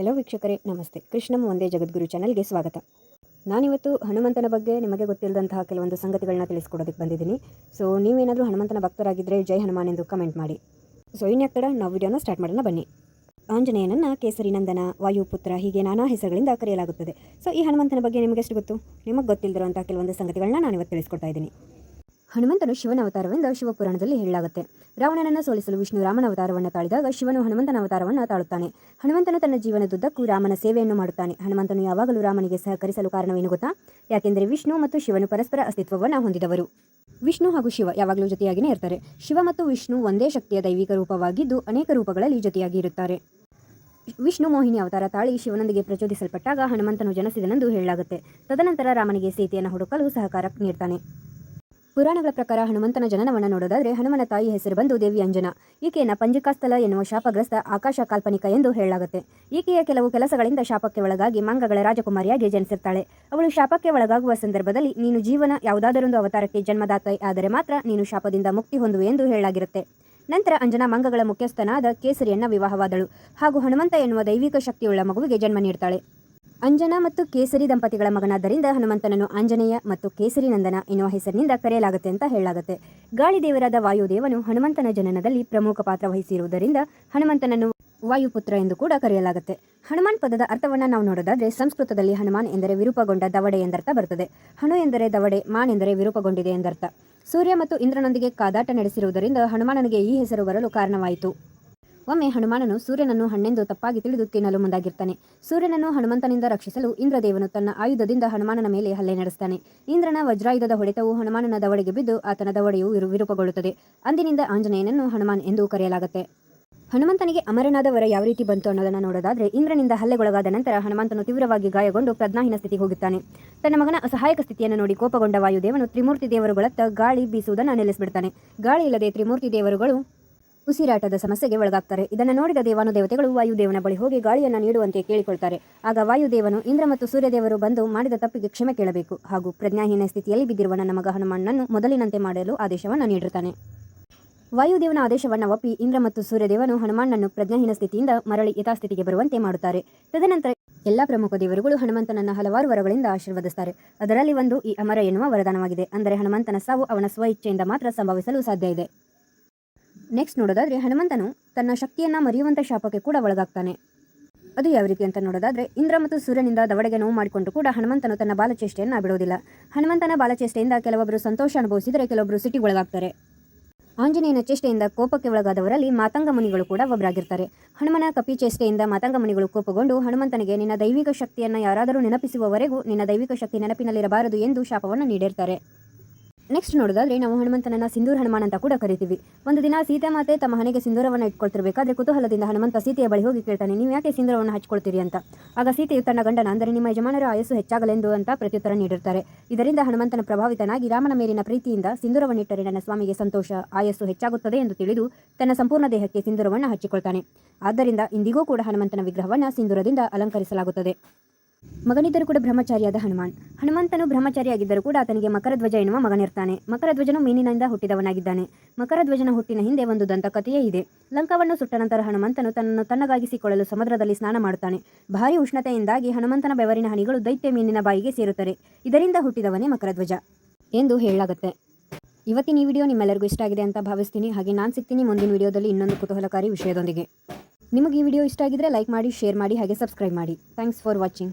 Hello ವೀಕ್ಷಕರೇ, ನಮಸ್ತೆ. ಕೃಷ್ಣಂ ಒಂದೇ ಜಗದ್ಗುರು ಚಾನಲ್ಗೆ ಸ್ವಾಗತ. ನಾನಿವತ್ತು ಹನುಮಂತನ ಬಗ್ಗೆ ನಿಮಗೆ ಗೊತ್ತಿಲ್ಲದಂತಹ ಕೆಲವೊಂದು ಸಂಗತಿಗಳನ್ನ ತಿಳಿಸ್ಕೊಡೋದಕ್ಕೆ ಬಂದಿದ್ದೀನಿ. ಸೊ ನೀವೇನಾದರೂ ಹನುಮಂತನ ಭಕ್ತರಾಗಿದ್ದರೆ ಜೈ ಹನುಮಾನ್ ಎಂದು ಕಮೆಂಟ್ ಮಾಡಿ. ಸೊ ಇನ್ಯಾಕ್ ತಡ, ನಾವು ವಿಡಿಯೋನ ಸ್ಟಾರ್ಟ್ ಮಾಡೋಣ ಬನ್ನಿ. ಆಂಜನೇಯನನ್ನು ಕೇಸರಿ ನಂದನ ವಾಯುಪುತ್ರ ಹೀಗೆ ನಾನಾ ಹೆಸರುಗಳಿಂದ ಕರೆಯಲಾಗುತ್ತದೆ. ಸೊ ಈ ಹನುಮಂತನ ಬಗ್ಗೆ ನಿಮಗೆ ಎಷ್ಟು ಗೊತ್ತು? ನಿಮಗೆ ಗೊತ್ತಿಲ್ಲದಿರುವಂಥ ಕೆಲವೊಂದು ಸಂಗತಿಗಳನ್ನ ನಾನಿವತ್ತು ತಿಳಿಸ್ಕೊಡ್ತಾ ಇದ್ದೀನಿ. ಹನುಮಂತನು ಶಿವನ ಅವತಾರವೆಂದು ಶಿವಪುರಾಣದಲ್ಲಿ ಹೇಳಲಾಗುತ್ತೆ. ರಾವಣನನ್ನು ಸೋಲಿಸಲು ವಿಷ್ಣು ರಾಮನ ಅವತಾರವನ್ನು ತಾಳಿದಾಗ ಶಿವನು ಹನುಮಂತನ ಅವತಾರವನ್ನು ತಾಳುತ್ತಾನೆ. ಹನುಮಂತನು ತನ್ನ ಜೀವನದುದ್ದಕ್ಕೂ ರಾಮನ ಸೇವೆಯನ್ನು ಮಾಡುತ್ತಾನೆ. ಹನುಮಂತನು ಯಾವಾಗಲೂ ರಾಮನಿಗೆ ಸಹಕರಿಸಲು ಕಾರಣವೇನು ಗೊತ್ತಾ? ಯಾಕೆಂದರೆ ವಿಷ್ಣು ಮತ್ತು ಶಿವನು ಪರಸ್ಪರ ಅಸ್ತಿತ್ವವನ್ನು ಹೊಂದಿದವರು. ವಿಷ್ಣು ಹಾಗೂ ಶಿವ ಯಾವಾಗಲೂ ಜೊತೆಯಾಗಿಯೇ ಇರ್ತಾರೆ. ಶಿವ ಮತ್ತು ವಿಷ್ಣು ಒಂದೇ ಶಕ್ತಿಯ ದೈವಿಕ ರೂಪವಾಗಿದ್ದು ಅನೇಕ ರೂಪಗಳಲ್ಲಿ ಜೊತೆಯಾಗಿ ಇರುತ್ತಾರೆ. ವಿಷ್ಣು ಮೋಹಿನಿ ಅವತಾರ ತಾಳಿ ಶಿವನೊಂದಿಗೆ ಪ್ರಚೋದಿಸಲ್ಪಟ್ಟಾಗ ಹನುಮಂತನು ಜನಿಸಿದನೆಂದು ಹೇಳಲಾಗುತ್ತೆ. ತದನಂತರ ರಾಮನಿಗೆ ಸೀತೆಯನ್ನು ಹುಡುಕಲು ಸಹಕಾರ ನೀಡ್ತಾನೆ. ಪುರಾಣಗಳ ಪ್ರಕಾರ ಹನುಮಂತನ ಜನನವನ್ನು ನೋಡೋದಾದರೆ ಹನುಮನ ತಾಯಿ ಹೆಸರು ಬಂದು ದೇವಿ ಅಂಜನ. ಈಕೆಯನ್ನು ಪಂಜಿಕಾಸ್ಥಲ ಎನ್ನುವ ಶಾಪಗ್ರಸ್ತ ಆಕಾಶ ಕಾಲ್ಪನಿಕ ಎಂದು ಹೇಳಲಾಗುತ್ತೆ. ಈಕೆಯ ಕೆಲವು ಕೆಲಸಗಳಿಂದ ಶಾಪಕ್ಕೆ ಒಳಗಾಗಿ ಮಂಗಗಳ ರಾಜಕುಮಾರಿಯಾಗಿ ಜನಿಸಿರ್ತಾಳೆ. ಅವಳು ಶಾಪಕ್ಕೆ ಒಳಗಾಗುವ ಸಂದರ್ಭದಲ್ಲಿ ನೀನು ಜೀವನ ಯಾವುದಾದರೊಂದು ಅವತಾರಕ್ಕೆ ಜನ್ಮದಾತ ಆದರೆ ಮಾತ್ರ ನೀನು ಶಾಪದಿಂದ ಮುಕ್ತಿ ಹೊಂದುವೆ ಎಂದು ಹೇಳಲಾಗಿರುತ್ತೆ. ನಂತರ ಅಂಜನಾ ಮಂಗಗಳ ಮುಖ್ಯಸ್ಥನಾದ ಕೇಸರಿಯನ್ನ ವಿವಾಹವಾದಳು. ಹಾಗೂ ಹನುಮಂತ ಎನ್ನುವ ದೈವಿಕ ಶಕ್ತಿಯುಳ್ಳ ಮಗುವಿಗೆ ಜನ್ಮ ನೀಡ್ತಾಳೆ. ಅಂಜನಾ ಮತ್ತು ಕೇಸರಿ ದಂಪತಿಗಳ ಮಗನಾದ್ದರಿಂದ ಹನುಮಂತನನ್ನು ಆಂಜನೇಯ ಮತ್ತು ಕೇಸರಿ ನಂದನ ಎನ್ನುವ ಹೆಸರಿನಿಂದ ಕರೆಯಲಾಗುತ್ತೆ ಅಂತ ಹೇಳಲಾಗುತ್ತೆ. ಗಾಳಿದೇವರಾದ ವಾಯುದೇವನು ಹನುಮಂತನ ಜನನದಲ್ಲಿ ಪ್ರಮುಖ ಪಾತ್ರ ವಹಿಸಿರುವುದರಿಂದ ಹನುಮಂತನನ್ನು ವಾಯುಪುತ್ರ ಎಂದು ಕೂಡ ಕರೆಯಲಾಗುತ್ತೆ. ಹನುಮಾನ್ ಪದದ ಅರ್ಥವನ್ನು ನಾವು ನೋಡೋದಾದ್ರೆ ಸಂಸ್ಕೃತದಲ್ಲಿ ಹನುಮಾನ್ ಎಂದರೆ ವಿರೂಪಗೊಂಡ ದವಡೆ ಎಂದರ್ಥ ಬರುತ್ತದೆ ಹಣು ಎಂದರೆ ದವಡೆ, ಮಾನ್ ಎಂದರೆ ವಿರೂಪಗೊಂಡಿದೆ ಎಂದರ್ಥ. ಸೂರ್ಯ ಮತ್ತು ಇಂದ್ರನೊಂದಿಗೆ ಕಾದಾಟ ನಡೆಸಿರುವುದರಿಂದ ಹನುಮಾನನಿಗೆ ಈ ಹೆಸರು ಬರಲು ಕಾರಣವಾಯಿತು. ಒಮ್ಮೆ ಹನುಮಾನನು ಸೂರ್ಯನನ್ನು ಹಣ್ಣೆಂದು ತಪ್ಪಾಗಿ ತಿಳಿದು ತಿನ್ನಲು ಮುಂದಾಗಿರ್ತಾನೆ. ಸೂರ್ಯನನ್ನು ಹನುಮಂತನಿಂದ ರಕ್ಷಿಸಲು ಇಂದ್ರದೇವನು ತನ್ನ ಆಯುಧದಿಂದ ಹನುಮಾನನ ಮೇಲೆ ಹಲ್ಲೆ ನಡೆಸ್ತಾನೆ. ಇಂದ್ರನ ವಜ್ರಾಯುಧದ ಹೊಡೆತವು ಹನುಮಾನನ ದವಡೆಗೆ ಬಿದ್ದು ಆತನ ದವಡೆಯು ವಿರು- ವಿರೂಪಗೊಳ್ಳುತ್ತದೆ. ಅಂದಿನಿಂದ ಆಂಜನೇಯನನ್ನು ಹನುಮಾನ್ ಎಂದು ಕರೆಯಲಾಗುತ್ತೆ. ಹನುಮಂತನಿಗೆ ಅಮರನಾದ ವರ ಯಾವ ರೀತಿ ಬಂತು ಅನ್ನೋದನ್ನು ನೋಡೋದಾದ್ರೆ, ಇಂದ್ರನಿಂದ ಹಲ್ಲೆಗೊಳಗಾದ ನಂತರ ಹನುಮಂತನು ತೀವ್ರವಾಗಿ ಗಾಯಗೊಂಡು ಪ್ರಜ್ಞಾಹೀನ ಸ್ಥಿತಿಗೆ ಹೋಗುತ್ತಾನೆ. ತನ್ನ ಮಗನ ಅಸಹಾಯಕ ಸ್ಥಿತಿಯನ್ನು ನೋಡಿ ಕೋಪಗೊಂಡ ವಾಯುದೇವನು ತ್ರಿಮೂರ್ತಿ ದೇವರುಗಳತ್ತ ಗಾಳಿ ಬೀಸುವುದನ್ನು ನೆಲೆಸಿಬಿಡ್ತಾನೆ ಗಾಳಿ ಇಲ್ಲದೆ ತ್ರಿಮೂರ್ತಿ ದೇವರುಗಳು ಉಸಿರಾಟದ ಸಮಸ್ಯೆಗೆ ಒಳಗಾಗ್ತಾರೆ. ಇದನ್ನು ನೋಡಿದ ದೇವಾನುದೇವತೆಗಳು ವಾಯುದೇವನ ಬಳಿ ಹೋಗಿ ಗಾಳಿಯನ್ನು ನೀಡುವಂತೆ ಕೇಳಿಕೊಳ್ತಾರೆ. ಆಗ ವಾಯುದೇವನು ಇಂದ್ರ ಮತ್ತು ಸೂರ್ಯದೇವರು ಬಂದು ಮಾಡಿದ ತಪ್ಪಿಗೆ ಕ್ಷಮೆ ಕೇಳಬೇಕು. ಹಾಗೂ ಪ್ರಜ್ಞಾಹೀನ ಸ್ಥಿತಿಯಲ್ಲಿ ಬಿದ್ದಿರುವ ನನ್ನ ಮಗ ಹನುಮಣ್ಣನ್ನು ಮೊದಲಿನಂತೆ ಮಾಡಲು ಆದೇಶವನ್ನು ನೀಡಿರ್ತಾನೆ. ವಾಯುದೇವನ ಆದೇಶವನ್ನು ಒಪ್ಪಿ ಇಂದ್ರ ಮತ್ತು ಸೂರ್ಯದೇವನು ಹನುಮಾನನ್ನು ಪ್ರಜ್ಞಾಹೀನ ಸ್ಥಿತಿಯಿಂದ ಮರಳಿ ಯಥಾಸ್ಥಿತಿಗೆ ಬರುವಂತೆ ಮಾಡುತ್ತಾರೆ. ತದನಂತರ ಎಲ್ಲ ಪ್ರಮುಖ ದೇವರುಗಳು ಹನುಮಂತನನ್ನು ಹಲವಾರು ವರಗಳಿಂದ ಆಶೀರ್ವದಿಸುತ್ತಾರೆ ಅದರಲ್ಲಿ ಒಂದು ಈ ಅಮರ ಎನ್ನುವ ವರದಾನವಾಗಿದೆ. ಅಂದರೆ ಹನುಮಂತನ ಸಾವು ಅವನ ಸ್ವ ಇಚ್ಛೆಯಿಂದ ಮಾತ್ರ ಸಂಭವಿಸಲು ಸಾಧ್ಯ ಇದೆ. ನೆಕ್ಸ್ಟ್ ನೋಡೋದಾದ್ರೆ ಹನುಮಂತನು ತನ್ನ ಶಕ್ತಿಯನ್ನು ಮರೆಯುವಂಥ ಶಾಪಕ್ಕೆ ಕೂಡ ಒಳಗಾಗ್ತಾನೆ. ಅದು ಯಾವ ರೀತಿ ಅಂತ ನೋಡೋದಾದ್ರೆ ಇಂದ್ರ ಮತ್ತು ಸೂರ್ಯನಿಂದ ದವಡೆಗೆ ನೋವು ಮಾಡಿಕೊಂಡು ಕೂಡ ಹನುಮಂತನು ತನ್ನ ಬಾಲಚೇಷ್ಟೆಯನ್ನು ಬಿಡುವುದಿಲ್ಲ. ಹನುಮಂತನ ಬಾಲಚೇಷ್ಟೆಯಿಂದ ಕೆಲವೊಬ್ಬರು ಸಂತೋಷ ಅನುಭವಿಸಿದರೆ ಕೆಲವೊಬ್ಬರು ಸಿಟಿಗೊಳಗಾಗ್ತಾರೆ ಆಂಜನೇಯನ ಚೇಷ್ಟೆಯಿಂದ ಕೋಪಕ್ಕೆ ಒಳಗಾದವರಲ್ಲಿ ಮಾತಂಗ ಮುನಿಗಳು ಕೂಡ ಒಬ್ಬರಾಗಿರ್ತಾರೆ ಹನುಮನ ಕಪಿ ಚೇಷ್ಟೆಯಿಂದ ಮಾತಂಗ ಮುನಿಗಳು ಕೋಪಗೊಂಡು ಹನುಮಂತನಿಗೆ, ನಿನ್ನ ದೈವಿಕ ಶಕ್ತಿಯನ್ನು ಯಾರಾದರೂ ನೆನಪಿಸುವವರೆಗೂ ನಿನ್ನ ದೈವಿಕ ಶಕ್ತಿ ನೆನಪಿನಲ್ಲಿರಬಾರದು ಎಂದು ಶಾಪವನ್ನು ನೀಡಿರ್ತಾರೆ. ನೆಕ್ಸ್ಟ್ ನೋಡೋದಾದ್ರೆ ನಾವು ಹನುಮಂತನನ್ನ ಸಿಂಧೂರ ಹನುಮಾನ್ ಅಂತ ಕೂಡ ಕರಿತೀವಿ. ಒಂದು ದಿನ ಸೀತಾಮಾತೆ ತಮ್ಮ ಹಣೆಗೆ ಸಿಂಧೂರವನ್ನು ಇಟ್ಕೊಳ್ತಿರ್ಬೇಕಾದ್ರೆ ಕುತೂಹಲದಿಂದ ಹನುಮಂತ ಸೀತೆಯ ಬಳಿ ಹೋಗಿ ಕೇಳ್ತಾನೆ, ನೀವು ಯಾಕೆ ಸಿಂಧೂರವನ್ನು ಹಚ್ಕೊಳ್ತೀರಿ ಅಂತ? ಆಗ ಸೀತೆಯು ತನ್ನ ಗಂಡನ, ಅಂದರೆ ನಿಮ್ಮ ಯಜಮಾನರ ಆಯಸ್ಸು ಹೆಚ್ಚಾಗಲೆಂದು ಅಂತ ಪ್ರತ್ಯುತ್ತರ ನೀಡಿರ್ತಾರೆ. ಇದರಿಂದ ಹನುಮಂತನ ಪ್ರಭಾವಿತನಾಗಿ ರಾಮನ ಮೇಲಿನ ಪ್ರೀತಿಯಿಂದ ಸಿಂಧೂರವನ್ನಿಟ್ಟರೆ ನನ್ನ ಸ್ವಾಮಿಗೆ ಸಂತೋಷ, ಆಯಸ್ಸು ಹೆಚ್ಚಾಗುತ್ತದೆ ಎಂದು ತಿಳಿದು ತನ್ನ ಸಂಪೂರ್ಣ ದೇಹಕ್ಕೆ ಸಿಂಧೂರವನ್ನು ಹಚ್ಚಿಕೊಳ್ತಾನೆ. ಆದ್ದರಿಂದ ಇಂದಿಗೂ ಕೂಡ ಹನುಮಂತನ ವಿಗ್ರಹವನ್ನು ಸಿಂಧೂರದಿಂದ ಅಲಂಕರಿಸಲಾಗುತ್ತದೆ. ಮಗನಿದ್ದರೂ ಕೂಡ ಬ್ರಹ್ಮಚಾರಿಯಾದ ಹನುಮಾನ್. ಹನುಮಂತನು ಬ್ರಹ್ಮಚಾರಿಯಾಗಿದ್ದರೂ ಕೂಡ ಆತನಿಗೆ ಮಕರಧ್ವಜ ಎನ್ನುವ ಮಗನಿರ್ತಾನೆ. ಮಕರಧ್ವಜನು ಮೀನಿನಿಂದ ಹುಟ್ಟಿದವನಾಗಿದ್ದಾನೆ. ಮಕರಧ್ವಜನ ಹುಟ್ಟಿನ ಹಿಂದೆ ಒಂದು ದಂತಕಥೆಯೇ ಇದೆ. ಲಂಕಾವನ್ನು ಸುಟ್ಟ ನಂತರ ಹನುಮಂತನು ತನ್ನನ್ನು ತಣ್ಣಗಾಗಿಸಿಕೊಳ್ಳಲು ಸಮುದ್ರದಲ್ಲಿ ಸ್ನಾನ ಮಾಡುತ್ತಾನೆ. ಭಾರಿ ಉಷ್ಣತೆಯಿಂದಾಗಿ ಹನುಮಂತನ ಬೆವರಿನ ಹನಿಗಳು ದೈತ್ಯ ಮೀನಿನ ಬಾಯಿಗೆ ಸೇರುತ್ತದೆ ಇದರಿಂದ ಹುಟ್ಟಿದವನೇ ಮಕರಧ್ವಜ ಎಂದು ಹೇಳಲಾಗುತ್ತೆ. ಇವತ್ತಿನ ಈ ವಿಡಿಯೋ ನಿಮ್ಮೆಲ್ಲರಿಗೂ ಇಷ್ಟ ಆಗಿದೆ ಅಂತ ಭಾವಿಸ್ತೀನಿ. ಹಾಗೆ ನಾನು ಸಿಗ್ತೀನಿ ಮುಂದಿನ ವಿಡಿಯೋದಲ್ಲಿ ಇನ್ನೊಂದು ಕುತೂಹಲಕಾರಿ ವಿಷಯದೊಂದಿಗೆ. ನಿಮಗೆ ಈ ವಿಡಿಯೋ ಇಷ್ಟ ಆಗಿದ್ರೆ ಲೈಕ್ ಮಾಡಿ, ಶೇರ್ ಮಾಡಿ, ಹಾಗೆ ಸಬ್ಸ್ಕ್ರೈಬ್ ಮಾಡಿ. Thanks for watching.